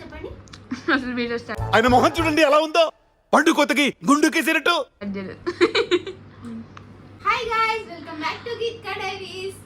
చెప్పండి. అసలు video start ఆయన మొహం చూడండి ఎలా ఉందో. పండు కొత్తకి గుండు కేసినట్టు. Hi guys welcome back to Git Diaries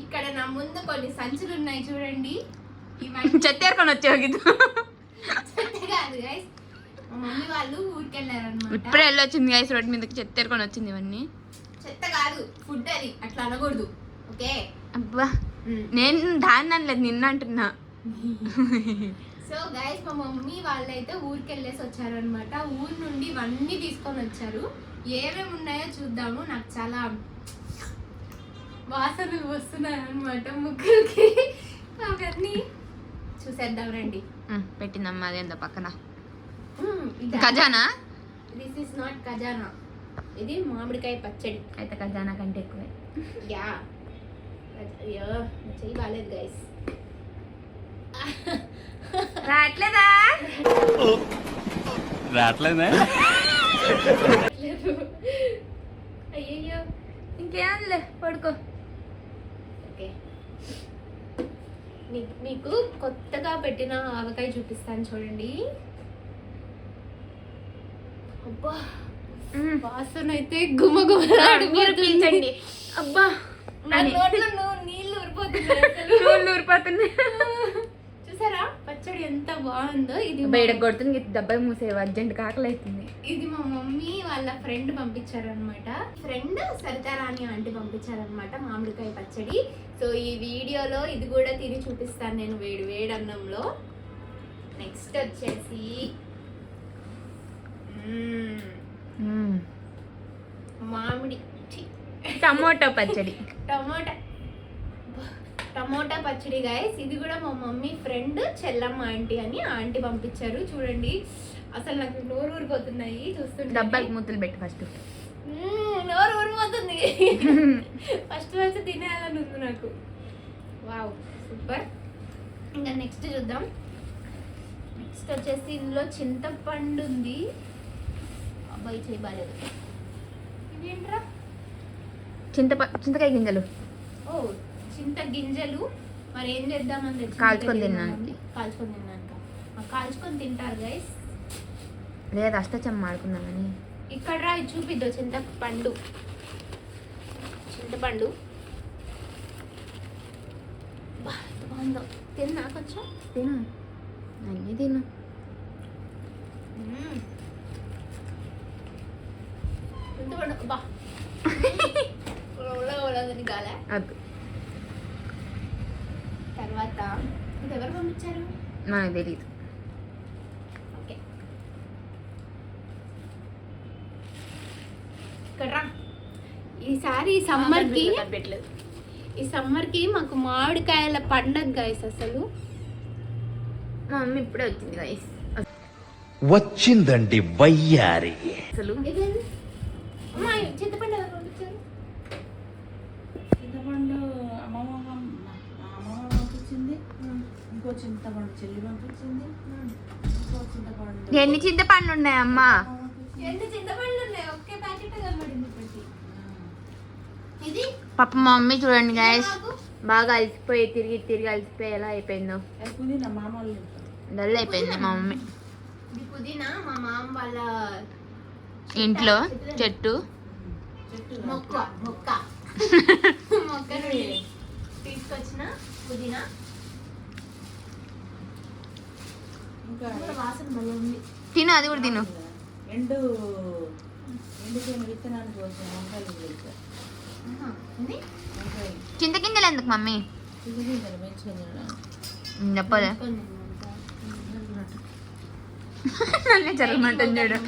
ఇక్కడ నా ముందు కొన్ని సంచులు ఉన్నాయి చూడండి. చెత్తేరుకొని వచ్చావు గీత చెత్త కాదు గైస్ మా మమ్మీ వాళ్ళు ఇప్పుడే వెళ్ళొచ్చింది గైస్ రోడ్ మీదకి చెత్తేరుకొని వచ్చింది ఇవన్నీ. చెత్త కాదు ఫుడ్ అది. అట్లా అనకూడదు. ఓకే అబ్బా. నేను దాన్ని అనలేదు నిన్న అంటున్నా. సో గైస్ మా మమ్మీ వాళ్ళైతే ఊరికి వెళ్ళేసి వచ్చారనమాట ఊరి నుండి ఇవన్నీ తీసుకొని వచ్చారు. ఏమేమి ఉన్నాయో చూద్దాము. నాకు చాలా వాసనలు వస్తున్నాయి అనమాట ముగ్గురికి అవన్నీ చూసేద్దాం రండి. పెట్టిందమ్మా అదేందో పక్కన. ఖజానా? దిస్ ఇస్ నాట్ ఖజానా. ఇది మామిడికాయ పచ్చడి. అయితే ఖజానా కంటే ఎక్కువే. యా. చెయ్యి బాగాలేదు గైస్ రావట్లేదా? రావట్లేదా? అయ్యయ్యో ఇంకేంలే పడుకో. ఓకే. మీకు కొత్తగా పెట్టిన ఆవకాయ చూపిస్తాను చూడండి. అబ్బా. వాసన అయితే గుమ గుమలాడిపోతుంది. అబ్బా నా అని. నోట్లో నూ- నీళ్ళు ఊరిపోతున్నాయి అసలు. నూనె ఊరిపోతుంది చూసారా పచ్చడి ఎంత బాగుందో ఇది మా- బయట కొడుతుంది దెబ్బ మూసేవి అర్జెంట్ కాకలు అవుతుంది ఇది మా మమ్మీ వాళ్ళ ఫ్రెండ్ పంపించారనమాట ఫ్రెండ్ సరితారాణి ఆంటీ పంపించారనమాట మామిడికాయ పచ్చడి. సో ఈ వీడియోలో ఇది కూడా తిని చూపిస్తాను నేను వేడి వేడి అన్నంలో. నెక్స్ట్ వచ్చేసి మ్మ్, మామిడి టమోటో పచ్చడి. టమోటా. టమోటా పచ్చడి గాయస్ ఇది కూడా మా మమ్మీ ఫ్రెండ్ చెల్లమ్మ ఆంటీ అని ఆంటీ పంపించారు. చూడండి. అసలు నాకు నోరు ఊరిపోతున్నాయి. చూస్తుంటే. డబ్బాకి మూతలు పెట్టి ఫస్ట్ నోరు ఊరిపోతుంది. ఫస్ట్ వచ్చి తినేయాలని ఉంది నాకు. వావ్ సూపర్ ఇంకా నెక్స్ట్ చూద్దాం. నెక్స్ట్ వచ్చేసి ఇందులో చింతపండు ఉంది. అబ్బాయి చేయబాలేదు ఇదేంట్రా? చింతప చింతకాయ గింజలు. ఓ చింత గింజలు మరి ఏం చేద్దామని తెచ్చి కాల్చుకొని తిన్నాను. కాల్చుకొని తిన్నాక ఆ, కాల్చుకొని తింటారు గైస్ లేదా అష్టచమ్మ ఆడుకుందామని ఇక్కడ రా చూపిద్దు చింతపండు చింతపండు బా, ఎంత బాగుందో తిన్నా కొంచెం తిను అన్నీ తిను. చింతపండు బా గాల వద్దు తర్వాత పంపించారు నాకు తెలియదు ఓకే. ఇక్కడ. ఈసారి సమ్మర్కి ఈ సమ్మర్కి మాకు మామిడికాయల పండగ గైస్ అసలు. మా మమ్మీ ఇప్పుడే వచ్చింది గైస్ వచ్చిందండి వయ్యారి. అసలు ఇదేంది? అమ్మా, ఈ చింతపండు ఎవరు పంపించారు చింతపండు అమ్మమ్మ పం- అమ్మమ్మ పంపించింది ఇంకో చింతపండు చెల్లి పంపించింది ఇంకో చింతపండు. ఎన్ని చింతపండు ఉన్నాయమ్మా ఎన్ని చింతపండ్లు ఉన్నాయి ఒకే ప్యాకెట్ కనబడింది ఇప్పటికి. ఇది? పాప మా మమ్మీ చూడండి గైస్ నాకు బాగా అలసిపోయి తిరిగి తిరిగి అలసిపోయి ఎలా అయిపోయిందో. వాళ్ళు. డల్ అయిపోయింది మా మమ్మీ. ఇది పుదీనా మా మామ వాళ్ళ ఇంట్లో చెట్టు చెట్టు. మొక్క మొక్క మొక్క. నుండి తీసుకొచ్చిన పుదీనా ఇంకా కూడా వాసన భలే ఉంది తిను అది కూడా తిను. ఎండు కోసం చింతగింజలు ఎందుకు మమ్మీ? చెప్పలే. నన్నే జరగమంటుంది చూడు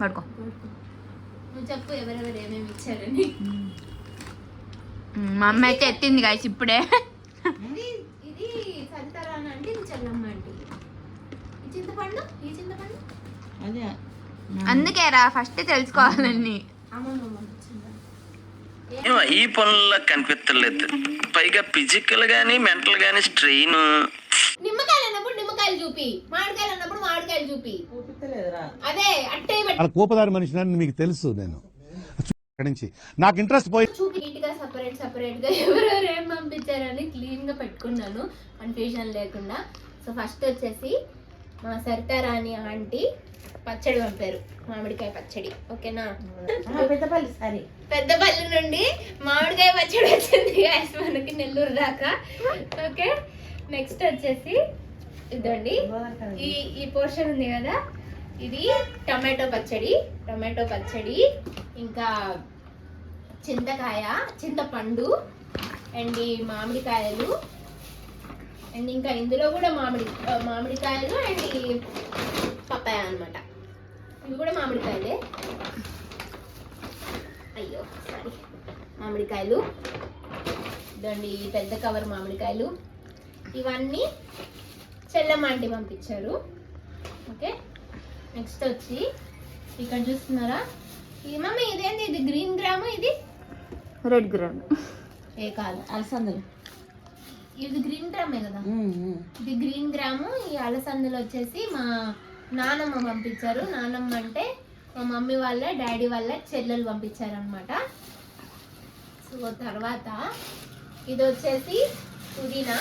పడుకో. చెప్పు ఎవరెవరు ఏమేమి ఇచ్చారని. మా అమ్మ అయితే ఎత్తింది గైస్ ఇప్పుడే. ఇది ఇది సరితరాన అంటే ఇది చెల్లమ్మ అంటే ఈ చింతపండు ఈ చింతపండు? అదే అందుకే రా ఫస్ట్ తెలుసుకోవాలని ఈ పనుల్లో కనిపించలేదు పైగా ఫిజికల్ గానీ మెంటల్ గానీ స్ట్రెయిన్ నిమ్మకాయలు అన్నప్పుడు నిమ్మకాయలు చూపి మామిడికాయలు అన్నప్పుడు మామిడికాయలు చూపి. అదే వాళ్ళ కోపదారి మనిషిని మీకు తెలుసు నేను. అక్కడి నుంచి. నాకు ఇంట్రెస్ట్ పోయి చూపి నీట్గా సపరేట్ సపరేట్గా ఎవరెవరు పంపించారని క్లీన్గా పెట్టుకున్నాను. కన్ఫ్యూజన్ లేకుండా. సో ఫస్ట్ వచ్చేసి మా సరితారాణి ఆంటీ పచ్చడి పంపారు. మామిడికాయ పచ్చడి. ఓకేనా? పెద్దపల్లి సరే. పెద్దపల్లి నుండి మామిడికాయ పచ్చడి వచ్చింది మనకి నెల్లూరు దాకా. ఓకే? నెక్స్ట్ వచ్చేసి ఇదండి. ఈ ఈ పోర్షన్ ఉంది కదా? ఇది టమాటో పచ్చడి. టమాటో పచ్చడి. ఇంకా చింతకాయ చింతపండు అండ్ ఈ మామిడికాయలు. అండ్ ఇంకా ఇందులో కూడా మామిడి మామిడికాయలు అండ్ ఈ పప్పాయ అన్నమాట. ఇవి కూడా మామిడికాయలే. అయ్యో సారీ మామిడికాయలు. ఇదండి పెద్ద కవర్ మామిడికాయలు. ఇవన్నీ చెల్లమ్మంటి పంపించారు. ఓకే? నెక్స్ట్ వచ్చి ఇక్కడ చూస్తున్నారా? ఈ మమ్మీ ఇదేంది? ఇది గ్రీన్ గ్రామ్? ఇది రెడ్ గ్రామ్ ఏ కాదు అలసందలు. ఇది గ్రీన్ గ్రామే కదా. ఇది గ్రీన్ గ్రాము ఈ అలసందలు వచ్చేసి మా నానమ్మ పంపించారు. నానమ్మ అంటే మా మమ్మీ వాళ్ళ డాడీ వాళ్ళ చెల్లెలు పంపించారు అనమాట సో తర్వాత ఇది వచ్చేసి పుదీనా.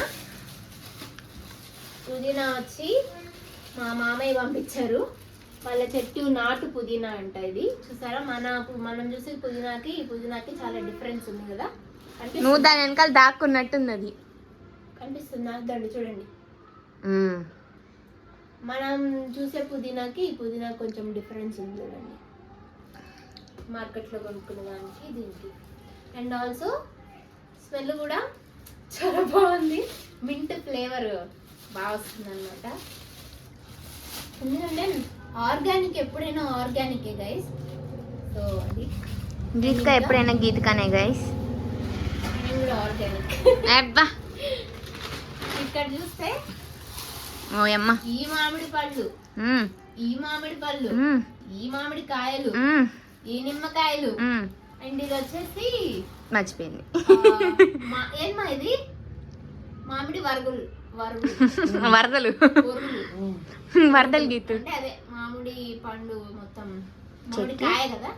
పుదీనా వచ్చి మా మామయ్య పంపించారు. వాళ్ళ చెట్టు నాటు పుదీనా అంట ఇది. చూసారా? మన మనం చూసే పుదీనాకి ఈ పుదీనాకి చాలా డిఫరెన్స్ ఉంది కదా? నువ్వు కనిపిస్తుందా? దాని వెనకాల దాక్కున్నట్టుంది అది కనిపిస్తుందా? దండి చూడండి. మనం చూసే పుదీనాకి ఈ పుదీనా కొంచెం డిఫరెన్స్ ఉంది చూడండి. మార్కెట్లో కొనుక్కునే దానికి దీనికి. అండ్ ఆల్సో స్మెల్ కూడా చాలా బాగుంది. మింట్ ఫ్లేవర్ బాగా వస్తుంది అనమాట ఎందుకంటే ఆర్గానిక్ ఎప్పుడైనా ఆర్గానికే గైస్ సో అది. గీతిక ఎప్పుడైనా గీతికానే గైస్ నేను కూడా ఆర్గానిక్. అబ్బా! ఇక్కడ చూస్తే ఓ అమ్మ ఈ మామిడి పళ్ళు. ఈ మామిడి పళ్ళు. ఈ మామిడి కాయలు. ఈ నిమ్మకాయలు. మ్మ్. అండ్ ఇది వచ్చేసి మర్చిపోయింది. ఏమ్మా ఇది? మామిడి వరుగులు. వరదలు. వరదలు. గీతు. అంటే అదే మామిడి పండు మొత్తం. మామిడి కాయ కదా.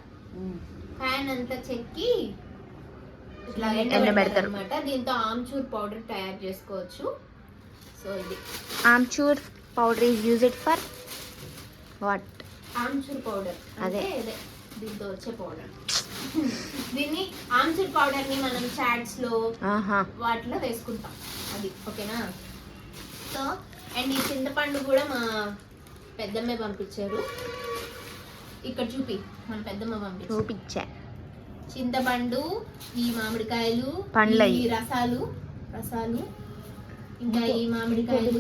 కాయనంతా చెక్కి ఇట్లా ఎండబెడతారు. అనమాట దీంతో ఆమ్చూర్ పౌడర్ తయారు చేసుకోవచ్చు. సో ఇది. Amchur powder is used for what? Amchur powder. అదే. అదే దీంతో వచ్చే పౌడర్. దీన్ని ఆమ్చూర్ పౌడర్ని మనం చాట్స్లో ఆహా. వాటిలో వేసుకుంటాం. అది ఓకేనా? సో అండ్ ఈ చింతపండు కూడా మా పెద్దమ్మే పంపించారు. ఇక్కడ చూపి మన పెద్దమ్మ పంపించారు చూపించా. చింతపండు ఈ మామిడికాయలు పండ్లయి. ఈ రసాలు రసాలు ఇంకా ఈ మామిడికాయలు?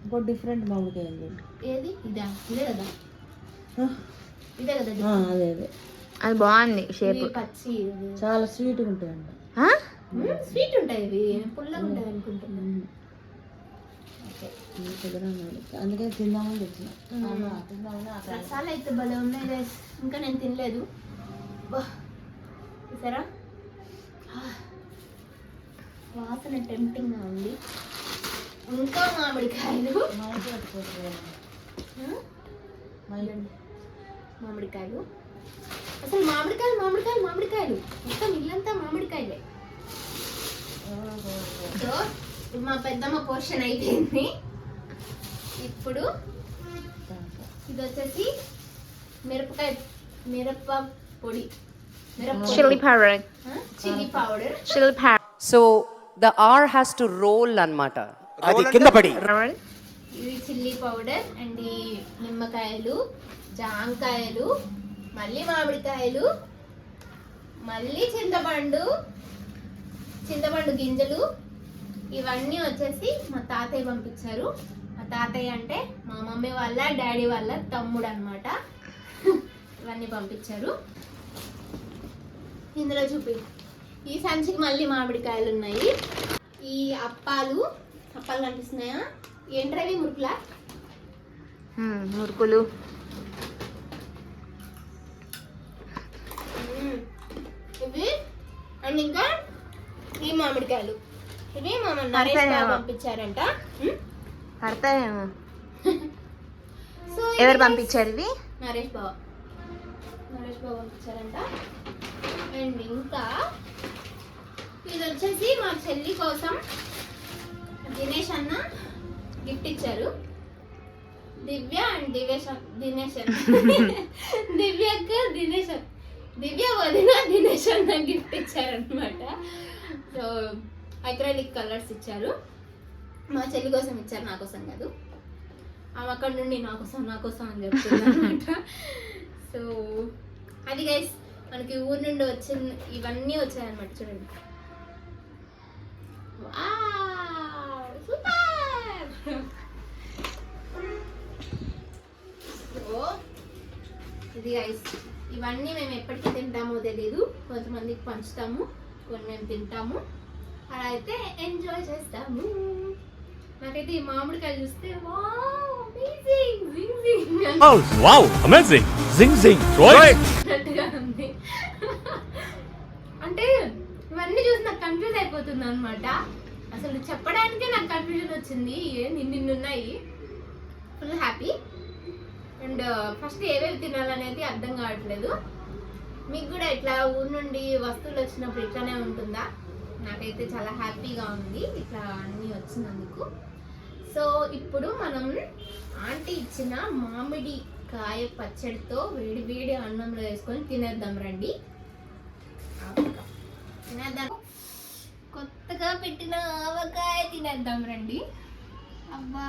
ఇంకో డిఫరెంట్ మామిడికాయ ఉంది ఏది? ఇదా? ఇదే కదా? ఇదే కదా అదే అదే. అది బాగుంది షేప్. పచ్చి. చాలా స్వీట్గా ఉంటాయంట. మ్మ్, స్వీట్ ఉంటాయి ఇవి. పుల్లగా ఉంటాయి అనుకుంటున్నాను ఓకే ఇది పెద్దగా ఉన్నాయి. అందుకే తిందామని తెచ్చిన రసాలు అయితే భలే ఉన్నాయి. ఇంకా నేను తినలేదు. చూసారా? వాసన టెంప్టింగ్గా ఉంది. ఇంకా మామిడికాయలు. మామిడికాయలు అసలు మామిడికాయలు మామిడికాయలు మామిడికాయలు. మొత్తం ఇల్లంతా మామిడికాయలే. మా పెద్దమ్మ పోర్షన్ అయిపోయింది. ఇప్పుడు ఇది వచ్చేసి మిరపకాయ మిరప పొడి. మిరప chilli powder chilli powder chilli So the R has to roll అనమాట అది కింద పడి. పౌడర్ ఇది చిల్లీ పౌడర్ అండ్ ఈ నిమ్మకాయలు జాంకాయలు మళ్ళీ మామిడికాయలు మళ్ళీ చింతపండు చింతపండు గింజలు ఇవన్నీ వచ్చేసి మా తాతయ్య పంపించారు. మా తాతయ్య అంటే మా మమ్మీ వాళ్ళ డాడీ వాళ్ళ తమ్ముడు అనమాట ఇవన్నీ పంపించారు. ఇందులో చూపి. ఈ సంచికి మళ్ళీ మామిడికాయలు ఉన్నాయి. ఈ అప్పాలు అప్పాలు కనిపిస్తున్నాయా? ఏంట్రవి మురుకులా? మురుకులు. ఇవి అండ్ ఇంకా ఈ మామిడికాయలు. ఇవి మా నరేష్. పంపించారంట. పడతాయేమో. సో ఎవరు పంపించారు ఇవి? నరేష్ బాబు. నరేష్ బాబు పంపించారంట. అండ్ ఇంకా ఇది వచ్చేసి మా చెల్లి కోసం దినేష్ అన్న గిఫ్ట్ ఇచ్చారు. దివ్య అండ్ దివేష్ దినేష్ అన్న. దివ్యక్క దినేష్ దివ్య వదిన దినేష్ అన్న గిఫ్ట్ ఇచ్చారనమాట సో అక్రాలిక్ కలర్స్ ఇచ్చారు. మా చెల్లి కోసం ఇచ్చారు నా కోసం కాదు. ఆమె అక్కడ నుండి నా కోసం నా కోసం అని చెప్తుంది అనమాట సో అది గైస్ మనకి ఊరు నుండి వచ్చిన ఇవన్నీ వచ్చాయన్నమాట చూడండి. సో ఇది గైస్ ఇవన్నీ మేము ఎప్పటికీ తింటామో తెలియదు కొంతమందికి పంచుతాము కొన్ని మేము తింటాము. అలా అయితే ఎంజాయ్ చేస్తాము. నాకైతే ఈ మామిడికాయలు చూస్తే ఉంది. అంటే ఇవన్నీ చూసి నాకు కన్ఫ్యూజ్ అయిపోతుంది అనమాట అసలు చెప్పడానికే నాకు కన్ఫ్యూజన్ వచ్చింది. ఉన్నాయి. ఫుల్ హ్యాపీ అండ్ ఫస్ట్ ఏవేవి తినాలనేది అర్థం కావట్లేదు. మీకు కూడా ఇట్లా ఊరు నుండి వస్తువులు వచ్చినప్పుడు ఇట్లానే ఉంటుందా? నాకైతే చాలా హ్యాపీగా ఉంది. ఇట్లా అన్నీ వచ్చినందుకు. సో ఇప్పుడు మనం ఆంటీ ఇచ్చిన మామిడి కాయ పచ్చడితో వేడి వేడి అన్నంలో వేసుకొని తినేద్దాం రండి. తినేద్దాం. కొత్తగా పెట్టిన ఆవకాయ తినేద్దాం రండి. అబ్బా.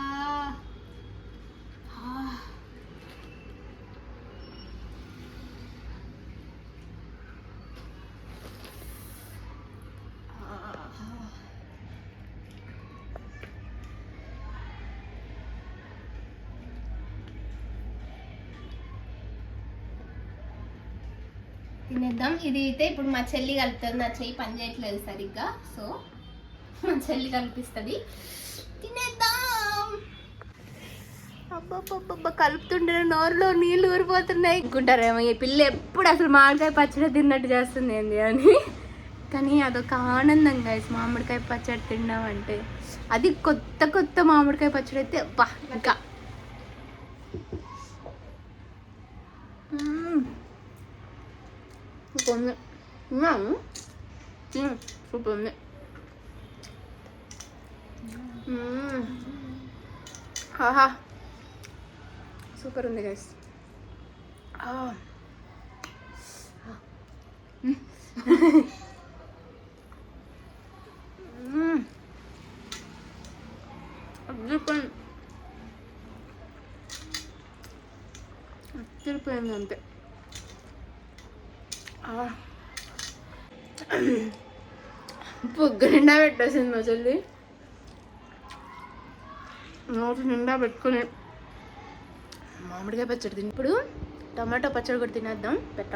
తినేద్దాం. ఇది అయితే ఇప్పుడు మా చెల్లి కలుపుతుంది. నా చెయ్యి పని చేయట్లేదు సరిగ్గా. సో మా చెల్లి కనిపిస్తుంది తినేద్దాం. అబ్బబ్బబ్బ కలుపుతుంటే నోరులో నీళ్ళు ఊరిపోతున్నాయి. అనుకుంటారేమో ఈ పిల్ల ఎప్పుడు అసలు మామిడికాయ పచ్చడి తిన్నట్టు చేస్తుంది ఏంది అని. కానీ అదొక ఆనందం గైస్ మామిడికాయ పచ్చడి తిన్నామంటే. అది కొత్త కొత్త మామిడికాయ పచ్చడి అయితే అబ్బా ఇంకా మ్మ్. సూపర్ ఉంది తిన్నాము తిను సూపర్ ఉంది మ్మ్. ఆహా సూపర్ ఉంది గైస్ అదిరిపోయింది అదిరిపోయింది అంతే ఆ. పొగ్గు నిండా పెట్టేసింది మా చెల్లి. నోటి నిండా పెట్టుకుని. మామిడికాయ పచ్చడి తిని ఇప్పుడు టమాటో పచ్చడి కూడా తినేద్దాం. పెట్ట.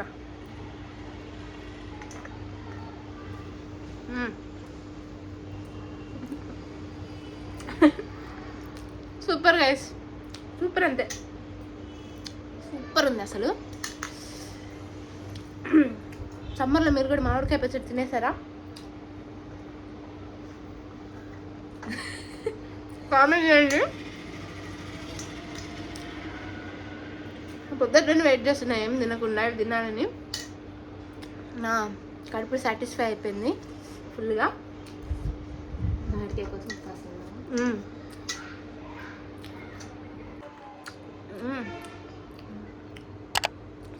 Super guys. సూపర్ అంతే. సూపర్ ఉంది అసలు. సమ్మర్లో మీరు కూడా మామిడికాయ పచ్చడి తినేసారా కామెంట్ చేయండి. పొద్దున్న వెయిట్ చేస్తున్నా ఏం తినకుండా తినాలని. నా కడుపు సాటిస్ఫై అయిపోయింది ఫుల్గా.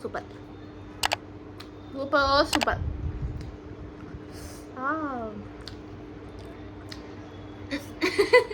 Super. lupa oh, lo sempat ah.